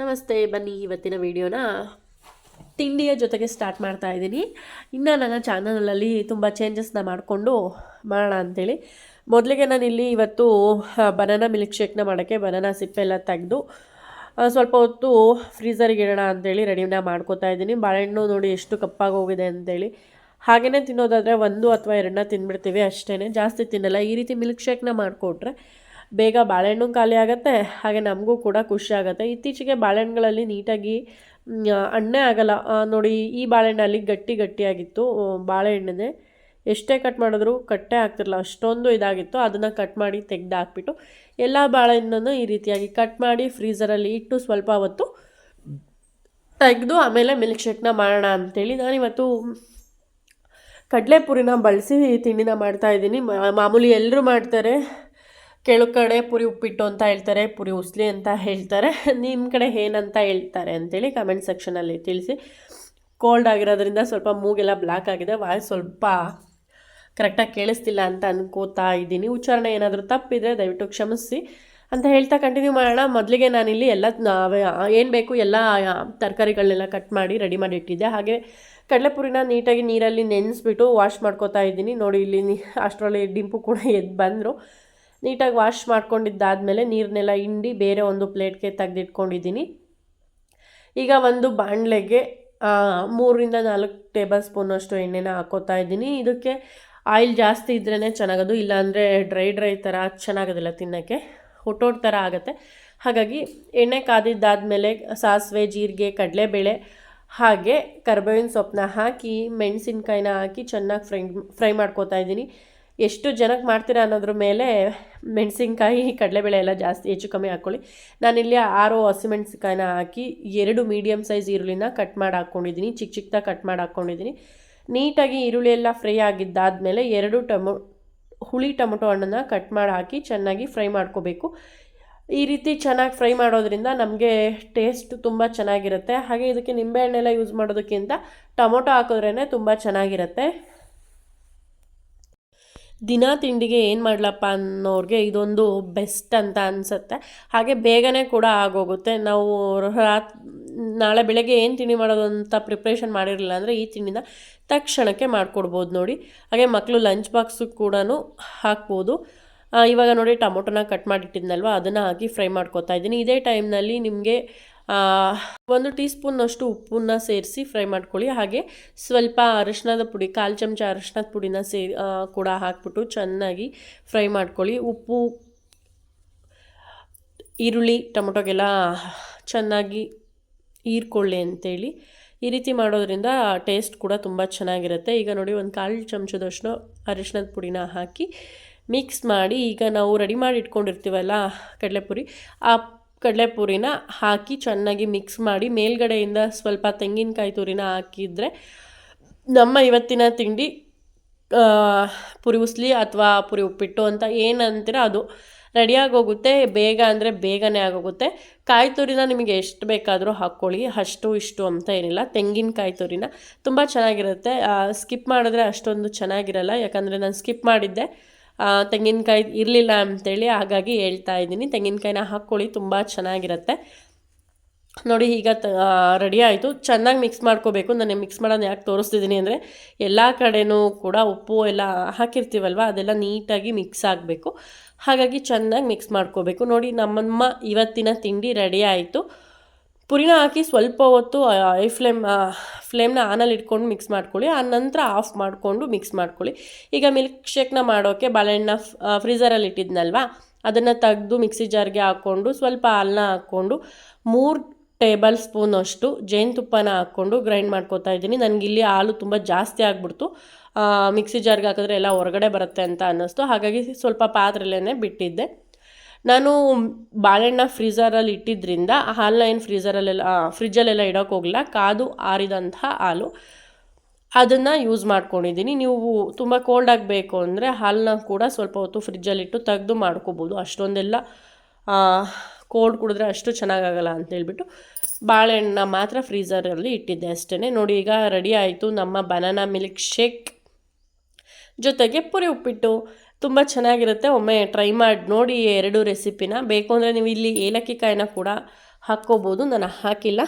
ನಮಸ್ತೆ, ಬನ್ನಿ ಇವತ್ತಿನ ವಿಡಿಯೋನ ತಿಂಡಿಯ ಜೊತೆಗೆ ಸ್ಟಾರ್ಟ್ ಮಾಡ್ತಾ ಇದ್ದೀನಿ. ಇನ್ನು ನನ್ನ ಚಾನಲಲ್ಲಿ ತುಂಬ ಚೇಂಜಸ್ನ ಮಾಡಿಕೊಂಡು ಮಾಡೋಣ ಅಂಥೇಳಿ ಮೊದಲಿಗೆ ನಾನು ಇಲ್ಲಿ ಇವತ್ತು ಬನಾನಾ ಮಿಲ್ಕ್ ಶೇಕ್ನ ಮಾಡೋಕ್ಕೆ ಬನಾನಾ ಸಿಪ್ಪೆಲ್ಲ ತೆಗೆದು ಸ್ವಲ್ಪ ಹೊತ್ತು ಫ್ರೀಝರ್ಗೆ ಇಡೋಣ ಅಂತೇಳಿ ರೆಡಿನ ಮಾಡ್ಕೋತಾ ಇದ್ದೀನಿ. ಬಾಳೆಹಣ್ಣು ನೋಡಿ ಎಷ್ಟು ಕಪ್ಪಾಗಿ ಹೋಗಿದೆ ಅಂತೇಳಿ. ಹಾಗೆಯೇ ತಿನ್ನೋದಾದರೆ ಒಂದು ಅಥವಾ ಎರಡನ್ನ ತಿಂದ್ಬಿಡ್ತೀವಿ ಅಷ್ಟೇ ಜಾಸ್ತಿ ತಿನ್ನಲ್ಲ. ಈ ರೀತಿ ಮಿಲ್ಕ್ ಶೇಕ್ನ ಮಾಡಿಕೊಟ್ರೆ ಬೇಗ ಬಾಳೆಹಣ್ಣು ಖಾಲಿ ಆಗುತ್ತೆ ಹಾಗೆ ನಮಗೂ ಕೂಡ ಖುಷಿ ಆಗುತ್ತೆ. ಇತ್ತೀಚೆಗೆ ಬಾಳೆಹಣ್ಣುಗಳಲ್ಲಿ ನೀಟಾಗಿ ಹಣ್ಣೇ ಆಗಲ್ಲ. ನೋಡಿ ಈ ಬಾಳೆಹಣ್ಣಲ್ಲಿ ಗಟ್ಟಿ ಗಟ್ಟಿಯಾಗಿತ್ತು ಆ, ಬಾಳೆಹಣ್ಣಿದೆ. ಎಷ್ಟೇ ಕಟ್ ಮಾಡಿದ್ರು ಕಟ್ಟೆ ಆಗ್ತಿರಲ್ಲ ಅಷ್ಟೊಂದು ಇದಾಗಿತ್ತು. ಅದನ್ನು ಕಟ್ ಮಾಡಿ ತೆಗ್ದು ಹಾಕ್ಬಿಟ್ಟು ಎಲ್ಲ ಬಾಳೆಹಣ್ಣನ್ನು ಈ ರೀತಿಯಾಗಿ ಕಟ್ ಮಾಡಿ ಫ್ರೀಝರಲ್ಲಿ ಇಟ್ಟು ಸ್ವಲ್ಪ ಹೊತ್ತು ತೆಗೆದು ಆಮೇಲೆ ಮಿಲ್ಕ್ ಶೇಕ್ನ ಮಾಡೋಣ ಅಂಥೇಳಿ ನಾನಿವತ್ತು ಕಡಲೆಪುರಿನ ಬಳಸಿ ತಿಂಡಿನ ಮಾಡ್ತಾ ಇದ್ದೀನಿ. ಮಾಮೂಲಿ ಎಲ್ಲರೂ ಮಾಡ್ತಾರೆ. ಕೆಳಗೆ ಕಡೆ ಪುರಿ ಉಪ್ಪಿಟ್ಟು ಅಂತ ಹೇಳ್ತಾರೆ, ಪುರಿ ಉಸ್ಲಿ ಅಂತ ಹೇಳ್ತಾರೆ. ನಿಮ್ಮ ಕಡೆ ಏನಂತ ಹೇಳ್ತಾರೆ ಅಂತೇಳಿ ಕಮೆಂಟ್ ಸೆಕ್ಷನಲ್ಲಿ ತಿಳಿಸಿ. ಕೋಲ್ಡ್ ಆಗಿರೋದ್ರಿಂದ ಸ್ವಲ್ಪ ಮೂಗೆಲ್ಲ ಬ್ಲ್ಯಾಕ್ ಆಗಿದೆ. ವಾಯ್ಸ್ ಸ್ವಲ್ಪ ಕರೆಕ್ಟಾಗಿ ಕೇಳಿಸ್ತಿಲ್ಲ ಅಂತ ಅನ್ಕೋತಾ ಇದ್ದೀನಿ. ಉಚ್ಚಾರಣೆ ಏನಾದರೂ ತಪ್ಪಿದರೆ ದಯವಿಟ್ಟು ಕ್ಷಮಿಸಿ. ಅಂತ ಹೇಳ್ತಾ ಕಂಟಿನ್ಯೂ ಮಾಡೋಣ. ಮೊದಲಿಗೆ ನಾನಿಲ್ಲಿ ಎಲ್ಲ ಏನು ಬೇಕು ಎಲ್ಲ ತರಕಾರಿಗಳನ್ನೆಲ್ಲ ಕಟ್ ಮಾಡಿ ರೆಡಿ ಮಾಡಿ ಇಟ್ಟಿದ್ದೆ. ಹಾಗೆ ಕಡಲೆಪುರಿನ ನೀಟಾಗಿ ನೀರಲ್ಲಿ ನೆನೆಸ್ಬಿಟ್ಟು ವಾಶ್ ಮಾಡ್ಕೋತಾ ಇದ್ದೀನಿ. ನೋಡಿ, ಇಲ್ಲಿ ಅಷ್ಟರಲ್ಲಿ ಡಿಂಪು ಕೂಡ ಎದ್ದು ಬಂದರು. ನೀಟಾಗಿ ವಾಶ್ ಮಾಡ್ಕೊಂಡಿದ್ದಾದಮೇಲೆ ನೀರನ್ನೆಲ್ಲ ಹಿಂಡಿ ಬೇರೆ ಒಂದು ಪ್ಲೇಟ್ಗೆ ತೆಗೆದಿಟ್ಕೊಂಡಿದ್ದೀನಿ. ಈಗ ಒಂದು ಬಾಣಲೆಗೆ ಮೂರರಿಂದ ನಾಲ್ಕು ಟೇಬಲ್ ಸ್ಪೂನಷ್ಟು ಎಣ್ಣೆನ ಹಾಕೋತಾ ಇದ್ದೀನಿ. ಇದಕ್ಕೆ ಆಯಿಲ್ ಜಾಸ್ತಿ ಇದ್ರೇ ಚೆನ್ನಾಗದು, ಇಲ್ಲಾಂದರೆ ಡ್ರೈ ಡ್ರೈ ಥರ ಚೆನ್ನಾಗೋದಿಲ್ಲ ತಿನ್ನೋಕ್ಕೆ. ಹುಟ್ಟೋಟ್ ಥರ ಆಗುತ್ತೆ. ಹಾಗಾಗಿ ಎಣ್ಣೆ ಕಾದಿದ್ದಾದಮೇಲೆ ಸಾಸಿವೆ, ಜೀರಿಗೆ, ಕಡಲೆಬೇಳೆ, ಹಾಗೆ ಕರ್ಬೇವಿನ ಸೊಪ್ಪನ್ನ ಹಾಕಿ, ಮೆಣಸಿನ್ಕಾಯಿನ ಹಾಕಿ ಚೆನ್ನಾಗಿ ಫ್ರೈ ಫ್ರೈ ಮಾಡ್ಕೋತಾ ಇದ್ದೀನಿ. ಎಷ್ಟು ಜನಕ್ಕೆ ಮಾಡ್ತೀರಾ ಅನ್ನೋದ್ರ ಮೇಲೆ ಮೆಣಸಿನ್ಕಾಯಿ, ಕಡಲೆಬೇಳೆ ಎಲ್ಲ ಜಾಸ್ತಿ ಹೆಚ್ಚು ಕಮ್ಮಿ ಹಾಕ್ಕೊಳ್ಳಿ. ನಾನಿಲ್ಲಿ ಆರು ಹಸಿಮೆಣಸಿನ್ಕಾಯಿನ ಹಾಕಿ ಎರಡು ಮೀಡಿಯಮ್ ಸೈಜ್ ಈರುಳ್ಳಿನ ಕಟ್ ಮಾಡಿ ಹಾಕ್ಕೊಂಡಿದ್ದೀನಿ. ಚಿಕ್ಕ ಚಿಕ್ಕದಾಗಿ ಕಟ್ ಮಾಡಿ ಹಾಕ್ಕೊಂಡಿದ್ದೀನಿ. ನೀಟಾಗಿ ಈರುಳ್ಳಿ ಎಲ್ಲ ಫ್ರೈ ಆಗಿದ್ದಾದಮೇಲೆ ಎರಡು ಟೊಮೊ, ಹುಳಿ ಟೊಮೊಟೊ ಹಣ್ಣನ್ನು ಕಟ್ ಮಾಡಿ ಹಾಕಿ ಚೆನ್ನಾಗಿ ಫ್ರೈ ಮಾಡ್ಕೋಬೇಕು. ಈ ರೀತಿ ಚೆನ್ನಾಗಿ ಫ್ರೈ ಮಾಡೋದ್ರಿಂದ ನಮಗೆ ಟೇಸ್ಟ್ ತುಂಬ ಚೆನ್ನಾಗಿರುತ್ತೆ. ಹಾಗೆ ಇದಕ್ಕೆ ನಿಂಬೆಹಣ್ಣೆಲ್ಲ ಯೂಸ್ ಮಾಡೋದಕ್ಕಿಂತ ಟೊಮೊಟೊ ಹಾಕಿದ್ರೇ ತುಂಬ ಚೆನ್ನಾಗಿರುತ್ತೆ. ದಿನ ತಿಂಡಿಗೆ ಏನು ಮಾಡಲಪ್ಪ ಅನ್ನೋರಿಗೆ ಇದೊಂದು ಬೆಸ್ಟ್ ಅಂತ ಅನಿಸುತ್ತೆ. ಹಾಗೆ ಬೇಗನೆ ಕೂಡ ಆಗೋಗುತ್ತೆ. ನಾವು ರಾತ್, ನಾಳೆ ಬೆಳಗ್ಗೆ ಏನು ತಿಂಡಿ ಮಾಡೋದು ಅಂತ ಪ್ರಿಪ್ರೇಷನ್ ಮಾಡಿರಲಿಲ್ಲ ಅಂದರೆ ಈ ತಿಂಡಿನ ತಕ್ಷಣಕ್ಕೆ ಮಾಡಿಕೊಡ್ಬೋದು ನೋಡಿ. ಹಾಗೆ ಮಕ್ಕಳು ಲಂಚ್ ಬಾಕ್ಸು ಕೂಡ ಹಾಕ್ಬೋದು. ಇವಾಗ ನೋಡಿ ಟೊಮೊಟೊನ ಕಟ್ ಮಾಡಿಟ್ಟಿದ್ನಲ್ವ? ಅದನ್ನು ಹಾಕಿ ಫ್ರೈ ಮಾಡ್ಕೊತಾ ಇದ್ದೀನಿ. ಇದೇ ಟೈಮ್ನಲ್ಲಿ ನಿಮಗೆ ಒಂದು ಟೀ ಸ್ಪೂನ್ನಷ್ಟು ಉಪ್ಪನ್ನ ಸೇರಿಸಿ ಫ್ರೈ ಮಾಡ್ಕೊಳ್ಳಿ. ಹಾಗೆ ಸ್ವಲ್ಪ ಅರಿಶಿನದ ಪುಡಿ, ಕಾಲು ಚಮಚ ಅರಿಶಿಣದ ಪುಡಿನ ಸೇ ಕೂಡ ಹಾಕ್ಬಿಟ್ಟು ಚೆನ್ನಾಗಿ ಫ್ರೈ ಮಾಡ್ಕೊಳ್ಳಿ. ಉಪ್ಪು, ಈರುಳ್ಳಿ, ಟೊಮೊಟೊಗೆಲ್ಲ ಚೆನ್ನಾಗಿ ಹೀರ್ಕೊಳ್ಳಿ ಅಂತೇಳಿ. ಈ ರೀತಿ ಮಾಡೋದ್ರಿಂದ ಟೇಸ್ಟ್ ಕೂಡ ತುಂಬ ಚೆನ್ನಾಗಿರುತ್ತೆ. ಈಗ ನೋಡಿ, ಒಂದು ಕಾಲು ಚಮಚದಷ್ಟು ಅರಿಶಿನದ ಪುಡಿನ ಹಾಕಿ ಮಿಕ್ಸ್ ಮಾಡಿ ಈಗ ನಾವು ರೆಡಿ ಮಾಡಿ ಇಟ್ಕೊಂಡಿರ್ತೀವಲ್ಲ ಕಡಲೆಪುರಿ, ಆ ಕಡಲೆಪುರಿನ ಹಾಕಿ ಚೆನ್ನಾಗಿ ಮಿಕ್ಸ್ ಮಾಡಿ ಮೇಲ್ಗಡೆಯಿಂದ ಸ್ವಲ್ಪ ತೆಂಗಿನಕಾಯಿ ತುರಿನ ಹಾಕಿದರೆ ನಮ್ಮ ಇವತ್ತಿನ ತಿಂಡಿ ಪುರಿ ಉಸ್ಲಿ ಅಥವಾ ಪುರಿ ಉಪ್ಪಿಟ್ಟು ಅಂತ ಏನಂತೀರ ಅದು ರೆಡಿಯಾಗೋಗುತ್ತೆ. ಬೇಗ ಅಂದರೆ ಬೇಗನೆ ಆಗೋಗುತ್ತೆ. ಕಾಯಿ ತುರಿನ ನಿಮಗೆ ಎಷ್ಟು ಬೇಕಾದರೂ ಹಾಕ್ಕೊಳ್ಳಿ. ಅಷ್ಟು ಇಷ್ಟು ಅಂತ ಏನಿಲ್ಲ. ತೆಂಗಿನಕಾಯಿ ತುರಿನ ತುಂಬ ಚೆನ್ನಾಗಿರುತ್ತೆ. ಸ್ಕಿಪ್ ಮಾಡಿದ್ರೆ ಅಷ್ಟೊಂದು ಚೆನ್ನಾಗಿರಲ್ಲ. ಯಾಕಂದರೆ ನಾನು ಸ್ಕಿಪ್ ಮಾಡಿದ್ದೆ. ತೆಂಗಿನಕಾಯಿ ಇರಲಿಲ್ಲ ಅಂತೇಳಿ ಹಾಗಾಗಿ ಹೇಳ್ತಾ ಇದ್ದೀನಿ. ತೆಂಗಿನಕಾಯಿನ ಹಾಕ್ಕೊಳ್ಳಿ ತುಂಬ ಚೆನ್ನಾಗಿರುತ್ತೆ. ನೋಡಿ, ಈಗ ತ ರೆಡಿ ಆಯಿತು. ಚೆನ್ನಾಗಿ ಮಿಕ್ಸ್ ಮಾಡ್ಕೋಬೇಕು. ನಾನು ಮಿಕ್ಸ್ ಮಾಡೋದು ಯಾಕೆ ತೋರಿಸ್ತಿದ್ದೀನಿ ಅಂದರೆ, ಎಲ್ಲ ಕಡೆನೂ ಕೂಡ ಉಪ್ಪು ಎಲ್ಲ ಹಾಕಿರ್ತೀವಲ್ವ, ಅದೆಲ್ಲ ನೀಟಾಗಿ ಮಿಕ್ಸ್ ಆಗಬೇಕು. ಹಾಗಾಗಿ ಚೆನ್ನಾಗಿ ಮಿಕ್ಸ್ ಮಾಡ್ಕೋಬೇಕು. ನೋಡಿ, ನಮ್ಮಮ್ಮ ಇವತ್ತಿನ ತಿಂಡಿ ರೆಡಿ ಆಯಿತು. ಪುರಿನ ಹಾಕಿ ಸ್ವಲ್ಪ ಹೊತ್ತು ಐ ಫ್ಲೇಮ್ ಫ್ಲೇಮ್ನ ಆನಲ್ಲಿ ಇಟ್ಕೊಂಡು ಮಿಕ್ಸ್ ಮಾಡ್ಕೊಳ್ಳಿ. ಆ ನಂತರ ಆಫ್ ಮಾಡಿಕೊಂಡು ಮಿಕ್ಸ್ ಮಾಡ್ಕೊಳ್ಳಿ. ಈಗ ಮಿಲ್ಕ್ ಶೇಕ್ನ ಮಾಡೋಕ್ಕೆ ಬಾಳೆಹಣ್ಣ ಫ್ರೀಝರಲ್ಲಿ ಇಟ್ಟಿದ್ನಲ್ವಾ? ಅದನ್ನು ತೆಗೆದು ಮಿಕ್ಸಿ ಜಾರ್ಗೆ ಹಾಕ್ಕೊಂಡು ಸ್ವಲ್ಪ ಹಾಲನ್ನ ಹಾಕ್ಕೊಂಡು, ಮೂರು ಟೇಬಲ್ ಸ್ಪೂನಷ್ಟು ಜೇನುತುಪ್ಪನ ಹಾಕ್ಕೊಂಡು ಗ್ರೈಂಡ್ ಮಾಡ್ಕೋತಾ ಇದ್ದೀನಿ. ನನಗಿಲ್ಲಿ ಹಾಲು ತುಂಬ ಜಾಸ್ತಿ ಆಗಿಬಿಡ್ತು. ಮಿಕ್ಸಿ ಜಾರ್ಗೆ ಹಾಕಿದ್ರೆ ಎಲ್ಲ ಹೊರಗಡೆ ಬರುತ್ತೆ ಅಂತ ಅನ್ನಿಸ್ತು. ಹಾಗಾಗಿ ಸ್ವಲ್ಪ ಪಾತ್ರೆಲೇ ಬಿಟ್ಟಿದ್ದೆ. ನಾನು ಬಾಳೆಹಣ್ಣ ಫ್ರೀಝರಲ್ಲಿ ಇಟ್ಟಿದ್ದರಿಂದ ಹಾಲನ್ನ ಏನು ಫ್ರೀಝರಲ್ಲೆಲ್ಲ ಫ್ರಿಜ್ಜಲ್ಲೆಲ್ಲ ಇಡೋಕೆ ಹೋಗಲ್ಲ ಕಾದು ಆರಿದಂಥ ಹಾಲು ಅದನ್ನು ಯೂಸ್ ಮಾಡ್ಕೊಂಡಿದ್ದೀನಿ. ನೀವು ತುಂಬ ಕೋಲ್ಡ್ ಆಗಬೇಕು ಅಂದರೆ ಹಾಲನ್ನ ಕೂಡ ಸ್ವಲ್ಪ ಹೊತ್ತು ಫ್ರಿಜ್ಜಲ್ಲಿಟ್ಟು ತೆಗೆದು ಮಾಡ್ಕೋಬೋದು. ಅಷ್ಟೊಂದೆಲ್ಲ ಕೋಲ್ಡ್ ಕುಡಿದ್ರೆ ಅಷ್ಟು ಚೆನ್ನಾಗಾಗಲ್ಲ ಅಂತ ಹೇಳ್ಬಿಟ್ಟು ಬಾಳೆಹಣ್ಣ ಮಾತ್ರ ಫ್ರೀಝರಲ್ಲಿ ಇಟ್ಟಿದ್ದೆ ಅಷ್ಟೇ ನೋಡಿ, ಈಗ ರೆಡಿ ಆಯಿತು ನಮ್ಮ ಬನಾನಾ ಮಿಲ್ಕ್ ಶೇಕ್ ಜೊತೆಗೆ ಪುರಿ ಉಪ್ಪಿಟ್ಟು. ತುಂಬ ಚೆನ್ನಾಗಿರುತ್ತೆ. ಒಮ್ಮೆ ಟ್ರೈ ಮಾಡಿ, ನೋಡಿ ಎರಡು ರೆಸಿಪಿನ ಬೇಕು ಅಂದರೆ ನೀವು ಇಲ್ಲಿ ಏಲಕ್ಕಿ ಕಾಯಿನ ಕೂಡ ಹಾಕ್ಕೋಬೋದು. ನಾನು ಹಾಕಿಲ್ಲ.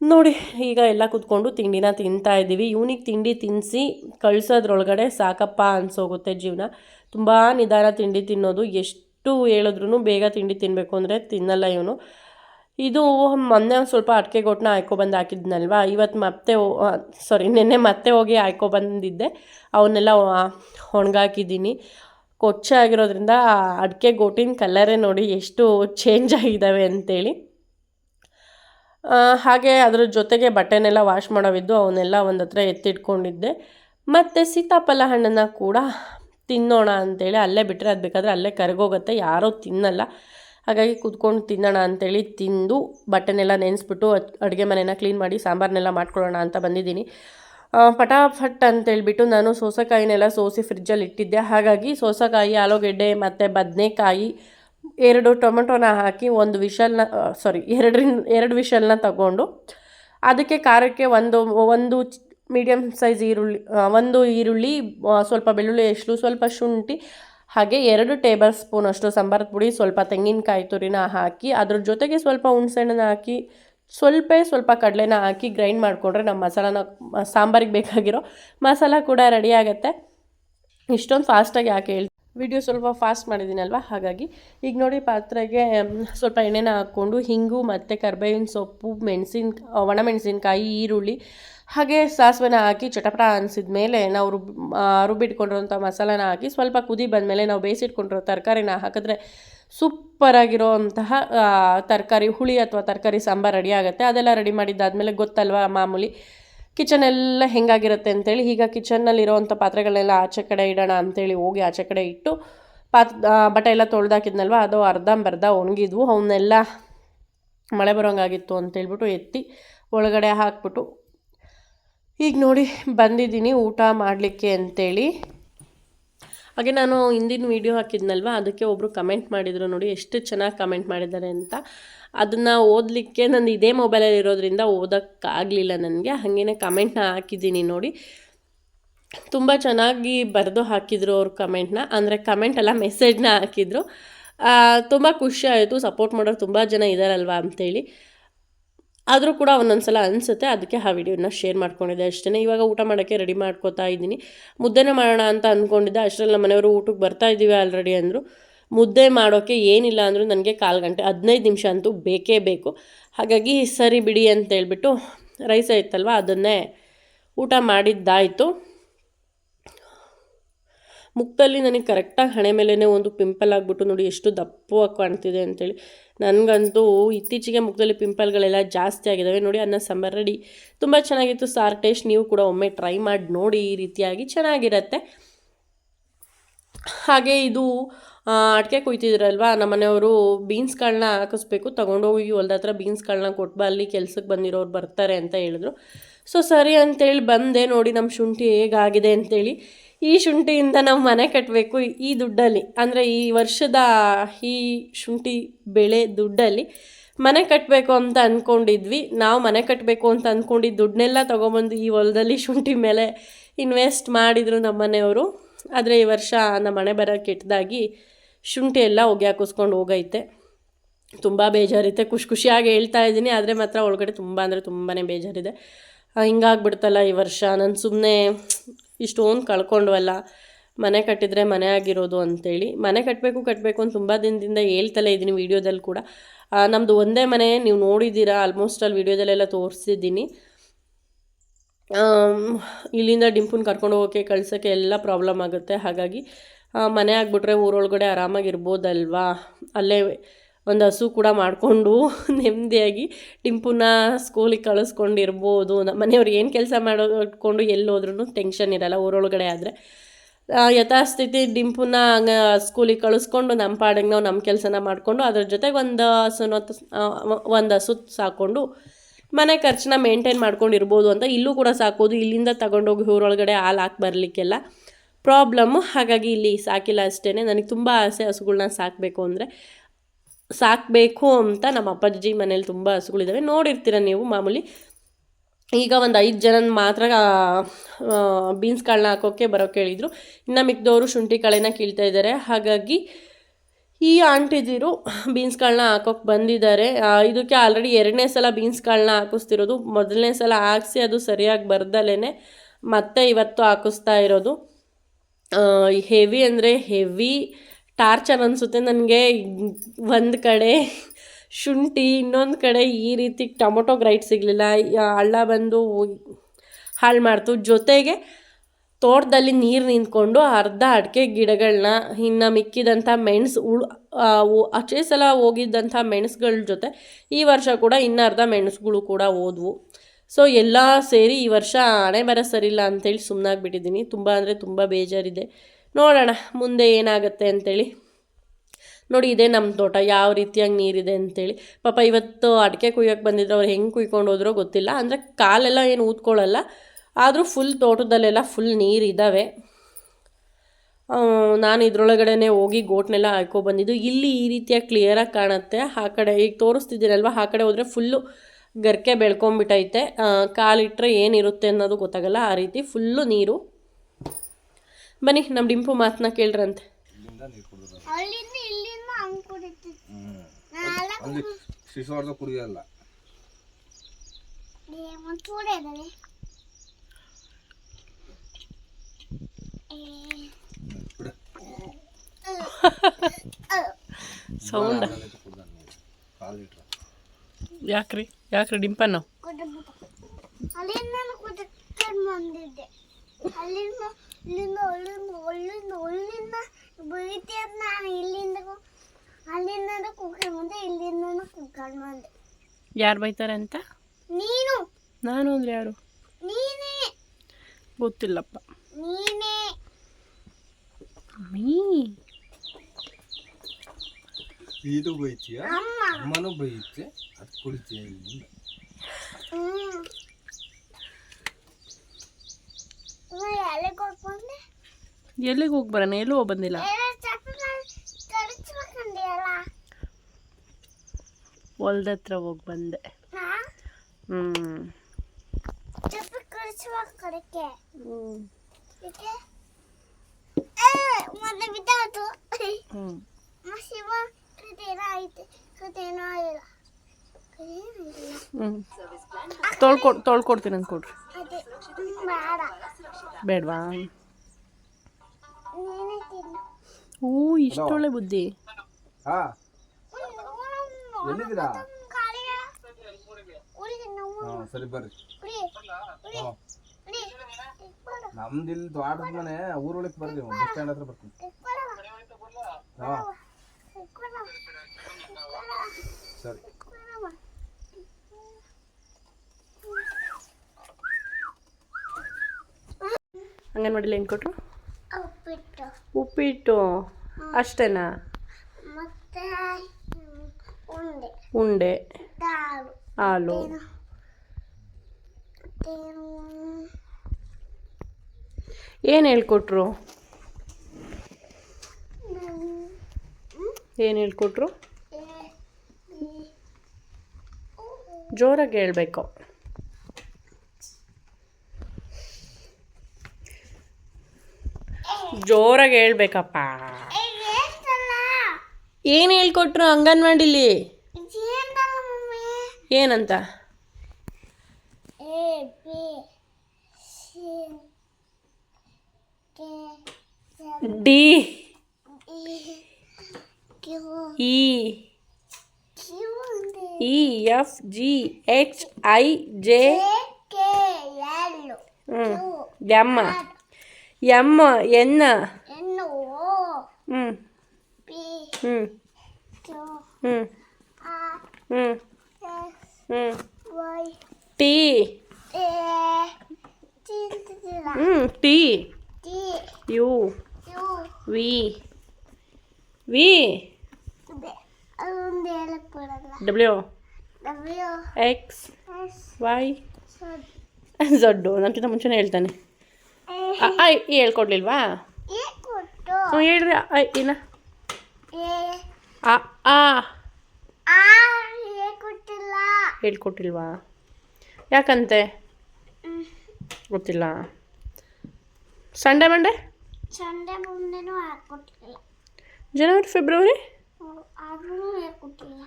ನೋಡಿ, ಈಗ ಎಲ್ಲ ಕುತ್ಕೊಂಡು ತಿಂಡಿನ ತಿಂತಾ ಇದ್ದೀವಿ. ಇವನಿಗೆ ತಿಂಡಿ ತಿನ್ನಿಸಿ ಕಳ್ಸೋದ್ರೊಳಗಡೆ ಸಾಕಪ್ಪ ಅನ್ಸೋಗುತ್ತೆ ಜೀವನ. ತುಂಬ ನಿಧಾನ ತಿಂಡಿ ತಿನ್ನೋದು. ಎಷ್ಟು ಹೇಳಿದ್ರು ಬೇಗ ತಿಂಡಿ ತಿನ್ನಬೇಕು ಅಂದರೆ ತಿನ್ನಲ್ಲ ಇವನು. ಇದು ಮೊನ್ನೆ ಒಂದು ಸ್ವಲ್ಪ ಅಡಿಕೆ ಗೊಟ್ಟನ್ನ ಬಂದು ಹಾಕಿದ್ನಲ್ವಾ? ಇವತ್ತು ಮತ್ತೆ ಸಾರಿ ನಿನ್ನೆ ಮತ್ತೆ ಹೋಗಿ ಹಾಕ್ಕೊಬಂದಿದ್ದೆ ಅವನ್ನೆಲ್ಲ ಒಣಗಾಕಿದ್ದೀನಿ. ಕೊಚ್ಚೆ ಆಗಿರೋದ್ರಿಂದ ಅಡಿಕೆ ಗೋಟಿನ ಕಲರೇ ನೋಡಿ ಎಷ್ಟು ಚೇಂಜ್ ಆಗಿದ್ದಾವೆ ಅಂತೇಳಿ. ಹಾಗೆ ಅದರ ಜೊತೆಗೆ ಬಟ್ಟೆನೆಲ್ಲ ವಾಶ್ ಮಾಡೋವಿದ್ದು ಅವನ್ನೆಲ್ಲ ಒಂದು ಹತ್ರ ಎತ್ತಿಟ್ಕೊಂಡಿದ್ದೆ. ಮತ್ತು ಸೀತಾಫಲ ಹಣ್ಣನ್ನು ಕೂಡ ತಿನ್ನೋಣ ಅಂತೇಳಿ ಅಲ್ಲೇ ಬಿಟ್ಟರೆ ಅದು ಬೇಕಾದರೆ ಅಲ್ಲೇ ಕರಗೋಗುತ್ತೆ. ಯಾರೂ ತಿನ್ನಲ್ಲ. ಹಾಗಾಗಿ ಕುತ್ಕೊಂಡು ತಿನ್ನೋಣ ಅಂತೇಳಿ ತಿಂದು ಬಟ್ಟೆನೆಲ್ಲ ನೆನೆಸ್ಬಿಟ್ಟು ಅಡುಗೆ ಮನೆನ ಕ್ಲೀನ್ ಮಾಡಿ ಸಾಂಬಾರನ್ನೆಲ್ಲ ಮಾಡ್ಕೊಳ್ಳೋಣ ಅಂತ ಬಂದಿದ್ದೀನಿ. ಪಟಾಫಟ್ ಅಂತೇಳ್ಬಿಟ್ಟು ನಾನು ಸೋಸೆಕಾಯಿನೆಲ್ಲ ಸೋಸಿ ಫ್ರಿಜ್ಜಲ್ಲಿ ಇಟ್ಟಿದ್ದೆ. ಹಾಗಾಗಿ ಸೋಸೆಕಾಯಿ, ಆಲೂಗೆಡ್ಡೆ ಮತ್ತು ಬದನೆಕಾಯಿ ಎರಡು ಟೊಮೆಟೊನ ಹಾಕಿ ಒಂದು ವಿಷಲ್ನ ಸಾರಿ ಎರಡರಿಂದ ಎರಡು ವಿಷಲ್ನ ತಗೊಂಡು ಅದಕ್ಕೆ ಖಾರಕ್ಕೆ ಒಂದು ಒಂದು ಮೀಡಿಯಮ್ ಸೈಜ್ ಈರುಳ್ಳಿ ಒಂದು ಈರುಳ್ಳಿ ಸ್ವಲ್ಪ ಬೆಳ್ಳುಳ್ಳಿ ಎಷ್ಟು ಸ್ವಲ್ಪ ಶುಂಠಿ ಹಾಗೆ ಎರಡು ಟೇಬಲ್ ಸ್ಪೂನ್ ಅಷ್ಟು ಸಾಂಬಾರದ ಪುಡಿ, ಸ್ವಲ್ಪ ತೆಂಗಿನಕಾಯಿ ತುರಿನ ಹಾಕಿ, ಅದ್ರ ಜೊತೆಗೆ ಸ್ವಲ್ಪ ಹುಣ್ಸೆಹಣ್ಣನ್ನ ಹಾಕಿ, ಸ್ವಲ್ಪ ಸ್ವಲ್ಪ ಕಡಲೆನ ಹಾಕಿ ಗ್ರೈಂಡ್ ಮಾಡಿಕೊಂಡ್ರೆ ನಮ್ಮ ಮಸಾಲಾನ, ಸಾಂಬಾರಿಗೆ ಬೇಕಾಗಿರೋ ಮಸಾಲ ಕೂಡ ರೆಡಿ ಆಗುತ್ತೆ. ಇಷ್ಟೊಂದು ಫಾಸ್ಟಾಗಿ ಯಾಕೆ ಹೇಳ್ತೀನಿ ವಿಡಿಯೋ ಸ್ವಲ್ಪ ಫಾಸ್ಟ್ ಮಾಡಿದ್ದೀನಲ್ವ? ಹಾಗಾಗಿ ಈಗ ನೋಡಿ ಪಾತ್ರೆಗೆ ಸ್ವಲ್ಪ ಎಣ್ಣೆನ ಹಾಕ್ಕೊಂಡು ಹಿಂಗು ಮತ್ತು ಕರ್ಬೇವಿನ ಸೊಪ್ಪು ಮೆಣಸಿನ ಒಣಮೆಣಸಿನ್ಕಾಯಿ ಈರುಳ್ಳಿ ಹಾಗೆ ಸಾಸಿವೆನ ಹಾಕಿ ಚಟಪಟ ಅನಿಸಿದ ಮೇಲೆ ನಾವು ರುಬ್ ರುಬ್ಬಿಟ್ಕೊಂಡಿರೋಂಥ ಮಸಾಲಾನ ಹಾಕಿ ಸ್ವಲ್ಪ ಕುದಿ ಬಂದಮೇಲೆ ನಾವು ಬೇಯಿಸಿಟ್ಕೊಂಡಿರೋ ತರಕಾರಿನ ಹಾಕಿದ್ರೆ ಸೂಪರಾಗಿರೋ ಅಂತಹ ತರಕಾರಿ ಹುಳಿ ಅಥವಾ ತರಕಾರಿ ಸಾಂಬಾರು ರೆಡಿ ಆಗುತ್ತೆ. ಅದೆಲ್ಲ ರೆಡಿ ಮಾಡಿದ್ದಾದಮೇಲೆ ಗೊತ್ತಲ್ವಾ ಮಾಮೂಲಿ ಕಿಚನ್ ಎಲ್ಲ ಹೆಂಗಾಗಿರುತ್ತೆ ಅಂತೇಳಿ. ಈಗ ಕಿಚನ್ನಲ್ಲಿರೋವಂಥ ಪಾತ್ರೆಗಳನ್ನೆಲ್ಲ ಆಚೆ ಕಡೆ ಇಡೋಣ ಅಂತೇಳಿ ಹೋಗಿ ಆಚೆ ಕಡೆ ಇಟ್ಟು ಪಾತ್ ಬಟ್ಟೆ ಎಲ್ಲ ತೊಳೆದಾಕಿದ್ನಲ್ವ, ಅದು ಅರ್ಧಂಬರ್ಧ ಒಣಗಿದ್ವು. ಅವನ್ನೆಲ್ಲ ಮಳೆ ಬರೋಂಗಾಗಿತ್ತು ಅಂತೇಳ್ಬಿಟ್ಟು ಎತ್ತಿ ಒಳಗಡೆ ಹಾಕ್ಬಿಟ್ಟು ಈಗ ನೋಡಿ, ಬಂದಿದ್ದೀನಿ ಊಟ ಮಾಡಲಿಕ್ಕೆ ಅಂತೇಳಿ. ಹಾಗೆ ನಾನು ಹಿಂದಿನ ವೀಡಿಯೋ ಹಾಕಿದ್ನಲ್ವ? ಅದಕ್ಕೆ ಒಬ್ಬರು ಕಮೆಂಟ್ ಮಾಡಿದರು ನೋಡಿ, ಎಷ್ಟು ಚೆನ್ನಾಗಿ ಕಮೆಂಟ್ ಮಾಡಿದ್ದಾರೆ ಅಂತ. ಅದನ್ನು ಓದಲಿಕ್ಕೆ ನಂದು ಇದೇ ಮೊಬೈಲಲ್ಲಿ ಇರೋದ್ರಿಂದ ಓದೋಕ್ಕಾಗಲಿಲ್ಲ ನನಗೆ. ಹಾಗೇ ಕಮೆಂಟ್ನ ಹಾಕಿದ್ದೀನಿ ನೋಡಿ. ತುಂಬ ಚೆನ್ನಾಗಿ ಬರೆದು ಹಾಕಿದರು ಅವ್ರ ಕಮೆಂಟ್ನ ಅಂದರೆ ಕಮೆಂಟ್ ಅಲ್ಲ ಮೆಸೇಜ್ನ ಹಾಕಿದರು. ತುಂಬ ಖುಷಿ ಆಯಿತು. ಸಪೋರ್ಟ್ ಮಾಡೋರು ತುಂಬ ಜನ ಇದ್ದಾರಲ್ವ ಅಂತೇಳಿ. ಆದರೂ ಕೂಡ ಒಂದೊಂದು ಸಲ ಅನಿಸುತ್ತೆ, ಅದಕ್ಕೆ ಆ ವಿಡಿಯೋನ ಶೇರ್ ಮಾಡ್ಕೊಂಡಿದ್ದೆ. ಅಷ್ಟೇ ಇವಾಗ ಊಟ ಮಾಡೋಕ್ಕೆ ರೆಡಿ ಮಾಡ್ಕೋತಾ ಇದ್ದೀನಿ. ಮುದ್ದೆನೇ ಮಾಡೋಣ ಅಂತ ಅಂದ್ಕೊಂಡಿದ್ದೆ ಅಷ್ಟರಲ್ಲಿ ಮನೆಯವರು ಊಟಕ್ಕೆ ಬರ್ತಾ ಇದ್ದೀವಿ ಆಲ್ರೆಡಿ ಅಂದರು. ಮುದ್ದೆ ಮಾಡೋಕ್ಕೆ ಏನಿಲ್ಲ ಅಂದರೂ, ನನಗೆ ಕಾಲು ಗಂಟೆ, ಹದಿನೈದು ನಿಮಿಷ ಅಂತೂ ಬೇಕೇ ಬೇಕು. ಹಾಗಾಗಿ ಸರಿ ಬಿಡಿ ಅಂತ ಹೇಳ್ಬಿಟ್ಟು ರೈಸ್ ಇತ್ತಲ್ವ ಅದನ್ನೇ ಊಟ ಮಾಡಿದ್ದಾಯಿತು. ಮುಖದಲ್ಲಿ ನನಗೆ ಕರೆಕ್ಟಾಗಿ ಹಣೆ ಮೇಲೇ ಒಂದು ಪಿಂಪಲ್ ಆಗಿಬಿಟ್ಟು ನೋಡಿ ಎಷ್ಟು ದಪ್ಪವಾಗಿ ಕಾಣ್ತಿದೆ ಅಂತೇಳಿ. ನನಗಂತೂ ಇತ್ತೀಚೆಗೆ ಮುಖದಲ್ಲಿ ಪಿಂಪಲ್ಗಳೆಲ್ಲ ಜಾಸ್ತಿ ಆಗಿದ್ದಾವೆ ನೋಡಿ ಅನ್ನ, ಸಾಂಬಾರು ರೆಡಿ ತುಂಬ ಚೆನ್ನಾಗಿತ್ತು ಸಾರ್ ಟೇಸ್ಟ್ ನೀವು ಕೂಡ ಒಮ್ಮೆ ಟ್ರೈ ಮಾಡಿ ನೋಡಿ ಈ ರೀತಿಯಾಗಿ ಚೆನ್ನಾಗಿರತ್ತೆ. ಹಾಗೆ ಇದು ಅಡಿಕೆ ಕುಯ್ತಿದ್ರಲ್ವ? ನಮ್ಮ ಮನೆಯವರು ಬೀನ್ಸ್ಗಳನ್ನ ಹಾಕಿಸ್ಬೇಕು. ತೊಗೊಂಡೋಗಿ ಹೊಲ್ದ ಹತ್ರ ಬೀನ್ಸ್ಗಳನ್ನ ಕೊಟ್ಟು ಅಲ್ಲಿ ಕೆಲ್ಸಕ್ಕೆ ಬಂದಿರೋರು ಬರ್ತಾರೆ ಅಂತ ಹೇಳಿದ್ರು. ಸೊ, ಸರಿ ಅಂತೇಳಿ ಬಂದೆ ನೋಡಿ ನಮ್ಮ ಶುಂಠಿ ಹೇಗಾಗಿದೆ ಅಂತೇಳಿ. ಈ ಶುಂಠಿಯಿಂದ ನಾವು ಮನೆ ಕಟ್ಟಬೇಕು ಈ ದುಡ್ಡಲ್ಲಿ. ಅಂದರೆ ಈ ವರ್ಷದ ಈ ಶುಂಠಿ ಬೆಳೆ ದುಡ್ಡಲ್ಲಿ ಮನೆ ಕಟ್ಟಬೇಕು ಅಂತ ಅಂದ್ಕೊಂಡಿದ್ವಿ ನಾವು ಮನೆ ಕಟ್ಟಬೇಕು ಅಂತ ಅಂದ್ಕೊಂಡಿದ್ದ ದುಡ್ಡನ್ನೆಲ್ಲ ತೊಗೊಬಂದು ಈ ಹೊಲದಲ್ಲಿ ಶುಂಠಿ ಮೇಲೆ ಇನ್ವೆಸ್ಟ್ ಮಾಡಿದರು ನಮ್ಮ ಮನೆಯವರು ಆದರೆ ಈ ವರ್ಷ ನಮ್ಮ ಮನೆ ಬರೋ ಕೆಟ್ಟದಾಗಿ ಶುಂಠಿ ಎಲ್ಲ ಹೊಗೆ ಹಾಕಿಸ್ಕೊಂಡು ಹೋಗೈತೆ. ತುಂಬ ಬೇಜಾರಿತ್ತೆ ಖುಷಿ ಖುಷಿಯಾಗಿ ಹೇಳ್ತಾ ಇದ್ದೀನಿ. ಆದರೆ ಮಾತ್ರ ಒಳಗಡೆ ತುಂಬ ಅಂದರೆ ತುಂಬಾ ಬೇಜಾರಿದೆ. ಹಿಂಗಾಗ್ಬಿಡ್ತಲ್ಲ ಈ ವರ್ಷ. ನಾನು ಸುಮ್ಮನೆ ಇಷ್ಟೊಂದು ಕಳ್ಕೊಂಡ್ವಲ್ಲ ಮನೆ ಕಟ್ಟಿದರೆ ಮನೆ ಆಗಿರೋದು ಅಂತೇಳಿ. ಮನೆ ಕಟ್ಟಬೇಕು ಕಟ್ಟಬೇಕು ಅಂತ ತುಂಬ ದಿನದಿಂದ ಹೇಳ್ತಲೇ ಇದ್ದೀನಿ ವೀಡಿಯೋದಲ್ಲಿ ಕೂಡ. ನಮ್ಮದು ಒಂದೇ ಮನೆ. ನೀವು ನೋಡಿದ್ದೀರಾ ಆಲ್ಮೋಸ್ಟ್ ಅಲ್ಲಿ ವೀಡಿಯೋದಲ್ಲೆಲ್ಲ ತೋರಿಸಿದ್ದೀನಿ. ಇಲ್ಲಿಂದ ಡಿಂಪುನ ಕರ್ಕೊಂಡು ಹೋಗೋಕ್ಕೆ ಕಳ್ಸೋಕ್ಕೆ ಎಲ್ಲ ಪ್ರಾಬ್ಲಮ್ ಆಗುತ್ತೆ. ಹಾಗಾಗಿ ಮನೆ ಆಗಿಬಿಟ್ರೆ ಊರೊಳಗಡೆ ಆರಾಮಾಗಿರ್ಬೋದಲ್ವಾ? ಅಲ್ಲೇ ಒಂದು ಹಸು ಕೂಡ ಮಾಡಿಕೊಂಡು ನೆಮ್ಮದಿಯಾಗಿ ಟಿಂಪುನ ಸ್ಕೂಲಿಗೆ ಕಳಿಸ್ಕೊಂಡಿರ್ಬೋದು. ನಮ್ಮ ಮನೆಯವ್ರು ಏನು ಕೆಲಸ ಮಾಡಿಕೊಂಡು ಎಲ್ಲಿ ಹೋದ್ರೂ ಟೆನ್ಷನ್ ಇರಲ್ಲ, ಊರೊಳಗಡೆ ಆದರೆ. ಯಥಾಸ್ಥಿತಿ ಡಿಂಪುನ ಸ್ಕೂಲಿಗೆ ಕಳಿಸ್ಕೊಂಡು ನಮ್ಮ ಪಾಡಿಗೆ ನಾವು ನಮ್ಮ ಕೆಲಸನ ಮಾಡಿಕೊಂಡು ಅದ್ರ ಜೊತೆಗೆ ಒಂದು ಹಸುನ ಒಂದು ಹಸು ಸಾಕೊಂಡು ಮನೆ ಖರ್ಚನ್ನ ಮೇಂಟೈನ್ ಮಾಡ್ಕೊಂಡಿರ್ಬೋದು ಅಂತ ಇಲ್ಲೂ ಕೂಡ ಸಾಕೋದು ಇಲ್ಲಿಂದ ತಗೊಂಡೋಗಿ ಊರೊಳಗಡೆ ಹಾಲು ಹಾಕಿ ಬರಲಿಕ್ಕೆಲ್ಲ. ಪ್ರಾಬ್ಲಮ್ಮು ಹಾಗಾಗಿ ಇಲ್ಲಿ ಸಾಕಿಲ್ಲ ಅಷ್ಟೇ ನನಗೆ ತುಂಬ ಆಸೆ ಹಸುಗಳನ್ನ ಸಾಕಬೇಕು ಅಂದರೆ ಸಾಕಬೇಕು ಅಂತ ನಮ್ಮ ಅಪ್ಪಾಜಿ ಮನೇಲಿ ತುಂಬ ಹಸುಗಳಿದ್ದಾವೆ ನೋಡಿರ್ತೀರ ನೀವು ಮಾಮೂಲಿ? ಈಗ ಒಂದು ಐದು ಜನ ಮಾತ್ರ ಬೀನ್ಸ್ ಕಾಳನ್ನ ಹಾಕೋಕ್ಕೆ ಬರೋಕೆ ಹೇಳಿದರು. ಇನ್ನು ಮಿಕ್ದವರು ಶುಂಠಿ ಕಾಳೆನ ಕೀಳ್ತಾ ಇದ್ದಾರೆ ಹಾಗಾಗಿ ಈ ಆಂಟಿದಿರು ಬೀನ್ಸ್ಗಳನ್ನ ಹಾಕೋಕೆ ಬಂದಿದ್ದಾರೆ ಇದಕ್ಕೆ ಆಲ್ರೆಡಿ ಎರಡನೇ ಸಲ ಬೀನ್ಸ್ಗಳನ್ನ ಹಾಕಿಸ್ತಿರೋದು. ಮೊದಲನೇ ಸಲ ಹಾಕಿಸಿ ಅದು ಸರಿಯಾಗಿ ಬರ್ದಲೇ ಮತ್ತೆ ಇವತ್ತು ಹಾಕಿಸ್ತಾ ಇರೋದು. ಹೆವಿ ಅಂದರೆ ಹೆವಿ ಟಾರ್ಚರ್ ಅನಿಸುತ್ತೆ ನನಗೆ. ಒಂದು ಕಡೆ ಶುಂಠಿ, ಇನ್ನೊಂದು ಕಡೆ ಈ ರೀತಿ ಟೊಮೊಟೊ ಗ್ರೈಟ್ ಸಿಗಲಿಲ್ಲ. ಹಳ್ಳ ಬಂದು ಹಾಳು ಮಾಡ್ತು. ಜೊತೆಗೆ ತೋಟದಲ್ಲಿ ನೀರು ನಿಂತ್ಕೊಂಡು ಅರ್ಧ ಅಡಿಕೆ ಗಿಡಗಳನ್ನ ಇನ್ನು ಮಿಕ್ಕಿದಂಥ ಮೆಣಸು ಉಳು ಅಚ್ಚೇ ಸಲ ಹೋಗಿದ್ದಂಥ ಮೆಣಸುಗಳ ಜೊತೆ ಈ ವರ್ಷ ಕೂಡ ಇನ್ನು ಅರ್ಧ ಮೆಣಸುಗಳು ಕೂಡ ಹೋದ್ವು. ಸೊ ಎಲ್ಲ ಸೇರಿ ಈ ವರ್ಷ ಹಣೆ ಬರ ಸರಿಲ್ಲ ಅಂತೇಳಿ ಸುಮ್ಮನಾಗ್ಬಿಟ್ಟಿದ್ದೀನಿ ತುಂಬ ಅಂದರೆ ತುಂಬ ಬೇಜಾರಿದೆ. ನೋಡೋಣ, ಮುಂದೆ ಏನಾಗುತ್ತೆ ಅಂತೇಳಿ. ನೋಡಿ, ಇದೇ ನಮ್ಮ ತೋಟ. ಯಾವ ರೀತಿಯಾಗಿ ನೀರಿದೆ ಅಂತೇಳಿ. ಪಾಪ ಇವತ್ತು ಅಡಿಕೆ ಕುಯ್ಯೋಕ್ಕೆ ಬಂದಿದ್ರು. ಅವ್ರು ಹೆಂಗೆ ಕುಯ್ಕೊಂಡು ಹೋದ್ರೋ ಗೊತ್ತಿಲ್ಲ. ಅಂದರೆ ಕಾಲೆಲ್ಲ ಏನು ಊದ್ಕೊಳ್ಳಲ್ಲ ಆದರೂ ಫುಲ್ ತೋಟದಲ್ಲೆಲ್ಲ ಫುಲ್ ನೀರಿದ್ದಾವೆ ನಾನು ಇದ್ರೊಳಗಡೆನೆ ಹೋಗಿ ಗೋಟ್ನೆಲ್ಲ ಹಾಕೋ ಹಾಕ್ಕೊಬಂದಿದ್ದು ಇಲ್ಲಿ ಈ ರೀತಿಯಾಗಿ ಕ್ಲಿಯರಾಗಿ ಕಾಣುತ್ತೆ. ಆ ಕಡೆ, ಈಗ ತೋರಿಸ್ತಿದ್ದೀರಲ್ವ? ಆ ಕಡೆ ಹೋದರೆ ಫುಲ್ಲು ಗರ್ಕೆ ಬೆಳ್ಕೊಂಬಿಟ್ಟೈತೆ ಕಾಲಿಟ್ಟರೆ ಏನಿರುತ್ತೆ ಅನ್ನೋದು ಗೊತ್ತಾಗಲ್ಲ. ಆ ರೀತಿ ಫುಲ್ಲು ನೀರು. ಬನ್ನಿ ನಮ್ಮ ಡಿಂಪು ಮಾತನ್ನ ಕೇಳ್ರಂತೆ. ಕುಡಿಯಲ್ಲ ಸೌಂಡ್. ಯಾಕ್ರಿ? ಯಾಕ್ರಿ ಡಿಂಪನ್ನು? ಅಲ್ಲಿಂದ ಕುದಿಕೊಂಡು ಬಂದಿದ್ದೆ. ಅಲ್ಲಿಂದ ಇಲ್ಲಿಂದ ಅಲ್ಲಿಂದ ಅಲ್ಲಿಂದ ಅಲ್ಲಿಂದ ಬೈತಿಯದ್ ನಾನು ಇಲ್ಲಿಂದ ಅಲ್ಲಿಂದ ಕುಕ್ಕೊಂಡು ಬಂದೆ ಇಲ್ಲಿಂದ ಕುಕ್ಕೊಂಡು ಬಂದೆ. ಯಾರು ಬೈತಾರೆ ಅಂತ? ನೀನು? ನಾನು ಅಂದ್ರೆ ಯಾರು? ನೀನೇ? ಗೊತ್ತಿಲ್ಲಪ್ಪ. ನೀನೇ? ಮೀ ಇದು ಬೈತೀಯ ಅಮ್ಮ ಅಮ್ಮನೂ ಬೈಯುತ್ತೆ ಅದು ಕುಡಿತೀಯ ಇಲ್ಲಿಂದ ಹ್ಮ್ ಎಲ್ಲಿಗೆ ಹೋಗಿ ಬಂದೆ ಎಲ್ಲಿಗೆ ಹೋಗಿ ಬರೋಣ ಎಲ್ಲೂ ಹೋಗಿ ಬಂದಿಲ್ಲ ಎಲ್ಲ ಚಪ್ಪಲಿ ಕಳಿಸ್ಬೇಕಂದಿಯಲ್ಲ ಹೊಲ್ದ ಹತ್ರ ಹೋಗಿ ಬಂದೆ ಹಾ ಹ್ಞೂ ಚಪ್ಪಲಿ ಕಳಿಸ್ಬೇಕು ಕಡೆಗೆ ಹ್ಞೂ ತೊಳ್ಕೊಡ್ ತೊಳ್ಕೊಡ್ತೀನಿ ಅಂತ ಕೊಡ್ರಿ ಬೇಡವಾ? ಹ್ಞೂ ಇಷ್ಟೊಳ್ಳೆ ಬುದ್ಧಿ. ಸರಿ ಬರ್ರಿ. ಉಳಿ ಉಳಿ ಹಾ. ಉಳಿ ಇಟ್ಕೊಡು ನಮ್ದು ಇಲ್ಲಿ ದ್ವಾರದ ಮನೆ ಊರೊಳಗೆ ಬರ್ರಿ ಬಸ್ ಸ್ಟ್ಯಾಂಡ್ ಹತ್ರ ಬರ್ತೀನಿ. ಹಾ ಇಟ್ಕೊಡು ಸರಿ. ಅಂಗನವಾಡಿಲಿ ಏನು ಕೊಟ್ಟರು ಉಪ್ಪಿಟ್ಟು. ಉಪ್ಪಿಟ್ಟು. ಅಷ್ಟೇನಾ? ಮತ್ತೆ ಹ್ಮ್, ಉಂಡೆ. ಉಂಡೆ. ಹಾಲು. ಏನು? ಹೇಳ್ಕೊಟ್ರು? ಏನು ಹೇಳ್ಕೊಟ್ರು? ಜೋರಾಗಿ ಹೇಳಬೇಕು ಜೋರಾಗಿ ಹೇಳ್ಬೇಕಪ್ಪ? ಏನು ಹೇಳ್ಕೊಟ್ರು ಅಂಗನವಾಡಿಲಿ? ಏನಂತ D G H I J M M N T T U. V. V. W. X Y Z ನನಗಿಂತ ಮುಂಚೆನೇ ಹೇಳ್ತಾನೆ. ಐ ಹೇಳ್ಕೊಡ್ಲಿಲ್ವಾ? ಹ್ಞೂ ಹೇಳ್ರಿ. ಐ ಇನ್ನ. ಹೇಳ್ಕೊಟ್ಟಿಲ್ವಾ? ಯಾಕಂತೆ. ಗೊತ್ತಿಲ್ಲ. ಸಂಡೇ ಮಂಡೆ? ಸಂಡೆ ಮುಂದೆನೂ ಹಾಕೊಟ್ಟಿಲ್ಲ ಜನವರಿ ಫೆಬ್ರವರಿ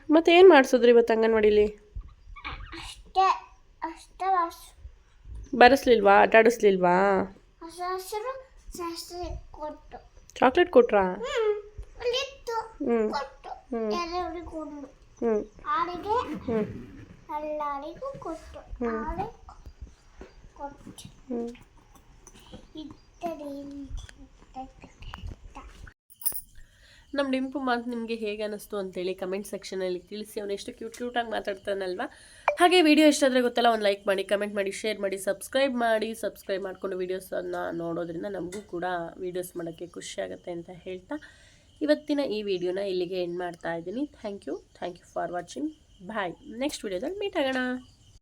ಮತ್ತೆ ಏನು ಮಾಡಿಸಿದ್ರಿ ಇವತ್ತು ಅಂಗನವಾಡಿಲಿ? ಅಷ್ಟೇ ಅಷ್ಟೇ ಆಡಿಸ್ಲಿಲ್ವಾ? ಬರೆಸ್ಲಿಲ್ವಾ ಕೊಟ್ರ? ಹ್ಮ್ ಹ್ಮ್ ಹ್ಮ್. ಹ್ಮ್. ಕೊಟ್ಟು. ಚಾಕ್ಲೇಟ್ ಕೊಟ್ರಾ ಕೊಟ್ಟು ಹ್ಮ್. ಎಲ್ಲರಿಗೂ ಕೊಡು ಹ್ಞೂ ಆಡಿಗೆ ಹ್ಞೂ ಎಲ್ಲರಿಗೂ ಕೊಟ್ಟು ಹ್ಮ್. ಆಡಿ ಕೊಟ್ಟು ಹ್ಞೂ ಇತ್ತಡಿ ನಮ್ಮ ಡಿಂಪು ಮಾತು ನಿಮಗೆ ಹೇಗೆ ಅನ್ನಿಸ್ತು ಅಂತೇಳಿ ಕಮೆಂಟ್ ಸೆಕ್ಷನಲ್ಲಿ ತಿಳಿಸಿ, ಅವನು ಎಷ್ಟು ಕ್ಯೂಟ್ ಕ್ಯೂಟಾಗಿ ಮಾತಾಡ್ತಾನಲ್ವಾ? ಹಾಗೆ ವಿಡಿಯೋ ಇಷ್ಟ ಆದರೆ ಗೊತ್ತಲ್ಲ, ಒಂದು ಲೈಕ್ ಮಾಡಿ ಕಮೆಂಟ್ ಮಾಡಿ ಶೇರ್ ಮಾಡಿ ಸಬ್ಸ್ಕ್ರೈಬ್ ಮಾಡಿ ಸಬ್ಸ್ಕ್ರೈಬ್ ಮಾಡಿಕೊಂಡು ವೀಡಿಯೋಸನ್ನು ನೋಡೋದ್ರಿಂದ ನಮಗೂ ಕೂಡ ವೀಡಿಯೋಸ್ ಮಾಡೋಕ್ಕೆ ಖುಷಿಯಾಗುತ್ತೆ ಅಂತ ಹೇಳ್ತಾ ಇವತ್ತಿನ ಈ ವಿಡಿಯೋನ ಇಲ್ಲಿಗೆ ಎಂಡ್ ಮಾಡ್ತಾ ಇದ್ದೀನಿ. Thank you thank you for watching bye next ವಿಡಿಯೋದಲ್ಲಿ ಮೀಟ್ ಆಗೋಣ.